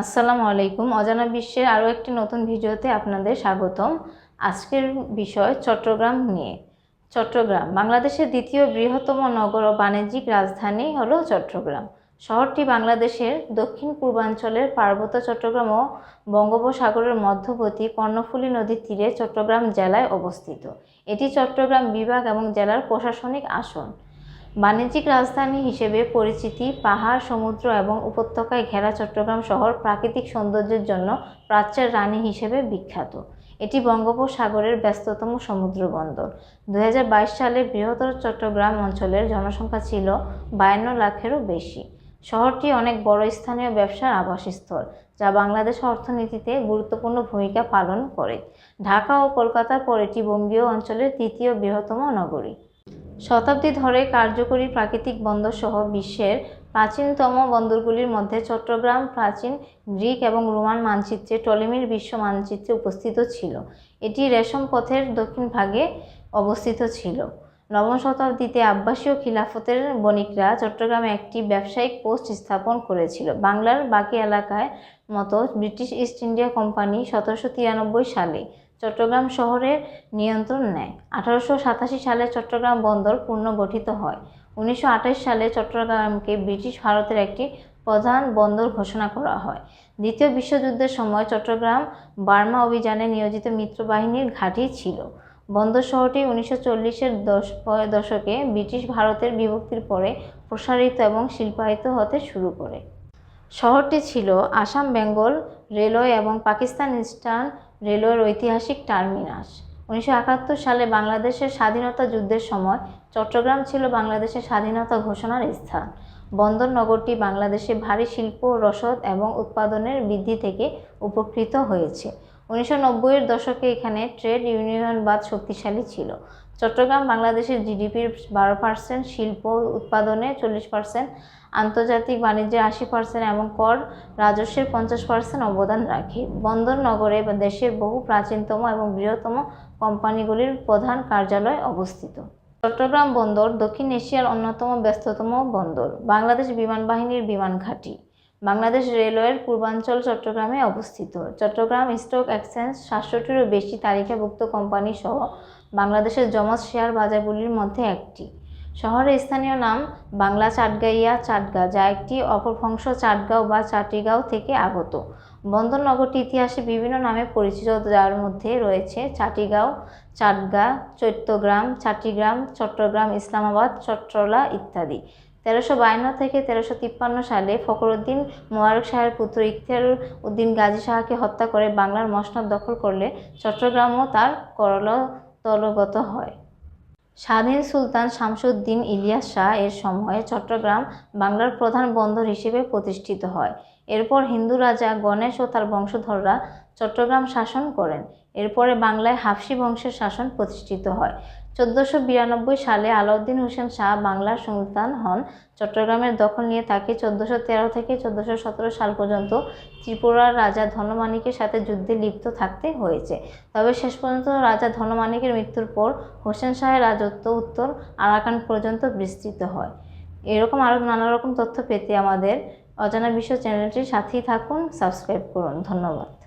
আসসালামু আলাইকুম। অজানা বিশ্বের আরও একটি নতুন ভিডিওতে আপনাদের স্বাগতম। আজকের বিষয় চট্টগ্রাম নিয়ে। চট্টগ্রাম, বাংলাদেশের দ্বিতীয় বৃহত্তম নগর ও বাণিজ্যিক রাজধানী হলো চট্টগ্রাম। শহরটি বাংলাদেশের দক্ষিণ পূর্বাঞ্চলের পার্বত্য চট্টগ্রাম ও বঙ্গোপসাগরের মধ্যবর্তী কর্ণফুলী নদীর তীরে চট্টগ্রাম জেলায় অবস্থিত। এটি চট্টগ্রাম বিভাগ এবং জেলার প্রশাসনিক আসন। বাণিজ্যিক রাজধানী হিসেবে পরিচিতি, পাহাড়, সমুদ্র এবং উপত্যকায় ঘেরা চট্টগ্রাম শহর প্রাকৃতিক সৌন্দর্যের জন্য প্রাচ্যের রানী হিসেবে বিখ্যাত। এটি বঙ্গোপসাগরের ব্যস্ততম সমুদ্র বন্দর দু হাজার বাইশ সালে বৃহত্তর চট্টগ্রাম অঞ্চলের জনসংখ্যা ছিল বায়ান্ন লাখেরও বেশি। শহরটি অনেক বড় স্থানীয় ব্যবসার আবাসস্থল, যা বাংলাদেশ অর্থনীতিতে গুরুত্বপূর্ণ ভূমিকা পালন করে। ঢাকা ও কলকাতার পর এটি বঙ্গীয় অঞ্চলের তৃতীয় বৃহত্তম নগরী। শতাব্দী ধরে কার্যকরী প্রাকৃতিক বন্দর সহ বিশ্বের প্রাচীনতম বন্দরগুলির মধ্যে চট্টগ্রাম, প্রাচীন গ্রিক এবং রোমান মানচিত্রে, টলেমির বিশ্ব মানচিত্রে উপস্থিত ছিল। এটি রেশম পথের দক্ষিণ ভাগে অবস্থিত ছিল। নবম শতাব্দীতে আব্বাসীয় খিলাফতের বণিকরা চট্টগ্রামে একটি ব্যবসায়িক পোস্ট স্থাপন করেছিল। বাংলার বাকি এলাকায় মতো ব্রিটিশ ইস্ট ইন্ডিয়া কোম্পানি সতেরোশো তিরানব্বই সালে চট্টগ্রাম শহরের নিয়ন্ত্রণ নেয়। আঠারোশো সাতাশি সালে চট্টগ্রাম বন্দর পুনর্গঠিত হয়। উনিশশো আঠাশ সালে চট্টগ্রামকে ব্রিটিশ ভারতের একটি প্রধান বন্দর ঘোষণা করা হয়। দ্বিতীয় বিশ্বযুদ্ধের সময় চট্টগ্রাম বার্মা অভিযানে নিয়োজিত মিত্রবাহিনীর ঘাঁটি ছিল। বন্দর শহরটি উনিশশো চল্লিশের দশকে ব্রিটিশ ভারতের বিভক্তির পরে প্রসারিত এবং শিল্পায়িত হতে শুরু করে। শহরটি ছিল আসাম, বেঙ্গল রেলওয়ে এবং পাকিস্তান ইস্টার্ন রেলওয়ের ঐতিহাসিক টার্মিনাস। উনিশশো একাত্তর সালে বাংলাদেশের স্বাধীনতা যুদ্ধের সময় চট্টগ্রাম ছিল বাংলাদেশের স্বাধীনতা ঘোষণার স্থান। বন্দর নগরটি বাংলাদেশে ভারী শিল্প, রসদ এবং উৎপাদনের বৃদ্ধি থেকে উপকৃত হয়েছে। উনিশশো নব্বইয়ের দশকে এখানে ট্রেড ইউনিয়নবাদ শক্তিশালী ছিল। চট্টগ্রাম বাংলাদেশের জিডিপির বারো পার্সেন্ট, শিল্প উৎপাদনে চল্লিশ পার্সেন্ট, আন্তর্জাতিক বাণিজ্যে আশি পার্সেন্ট এবং কর রাজস্বের পঞ্চাশ পার্সেন্ট অবদান রাখে। বন্দর নগরে দেশের বহু প্রাচীনতম এবং বৃহত্তম কোম্পানিগুলির প্রধান কার্যালয় অবস্থিত। চট্টগ্রাম বন্দর দক্ষিণ এশিয়ার অন্যতম ব্যস্ততম বন্দর। বাংলাদেশ বিমান বাহিনীর বিমান ঘাঁটি। বাংলাদেশ রেলওয়ের পূর্বাঞ্চল চট্টগ্রামে অবস্থিত। চট্টগ্রাম স্টক এক্সচেঞ্জ সাতশোটিরও বেশি তালিকাভুক্ত কোম্পানি সহ বাংলাদেশের জমজ শেয়ার বাজারগুলির মধ্যে একটি। শহরের স্থানীয় নাম বাংলা চাটগাইয়া চাটগা, যা একটি অপভ্রংশ চাটগাঁও বা চাটিগাঁও থেকে আগত। বন্দর নগরটি ইতিহাসে বিভিন্ন নামে পরিচিত, যার মধ্যে রয়েছে চাটিগাঁও, চাটগা চৈত্যগ্রাম চাটিগ্রাম, চট্টগ্রাম, ইসলামাবাদ, চট্টলা ইত্যাদি। তেরোশো বায়ান্ন থেকে তেরোশো তিপ্পান্ন সালে ফখরুদ্দিন মোবারক শাহের পুত্র ইখতিয়ার উদ্দিন গাজী শাহকে হত্যা করে বাংলার মসনদ দখল করলে চট্টগ্রামও তার করলতলগত হয়। স্বাধীন সুলতান শামসুদ্দিন ইলিয়াস শাহ এর সময়ে চট্টগ্রাম বাংলার প্রধান বন্দর হিসেবে প্রতিষ্ঠিত হয়। এরপর হিন্দু রাজা গণেশ ও তার বংশধররা চট্টগ্রাম শাসন করেন। এরপরে বাংলায় হাফসি বংশের শাসন প্রতিষ্ঠিত হয়। চোদ্দোশো বিরানব্বই সালে আলাউদ্দিন হোসেন শাহ বাংলার সুলতান হন। চট্টগ্রামের দখল নিয়ে তাকে চোদ্দোশো তেরো থেকে চোদ্দোশো সতেরো সাল পর্যন্ত ত্রিপুরার রাজা ধনমানিকের সাথে যুদ্ধে লিপ্ত থাকতে হয়েছে। তবে শেষ পর্যন্ত রাজা ধনমানিকের মৃত্যুর পর হোসেন শাহের রাজত্ব উত্তর আরাকান পর্যন্ত বিস্তৃত হয়। এরকম আরও নানা রকম তথ্য পেতে আমাদের অজানা বিশ্ব চ্যানেলটির সাথেই থাকুন, সাবস্ক্রাইব করুন। ধন্যবাদ।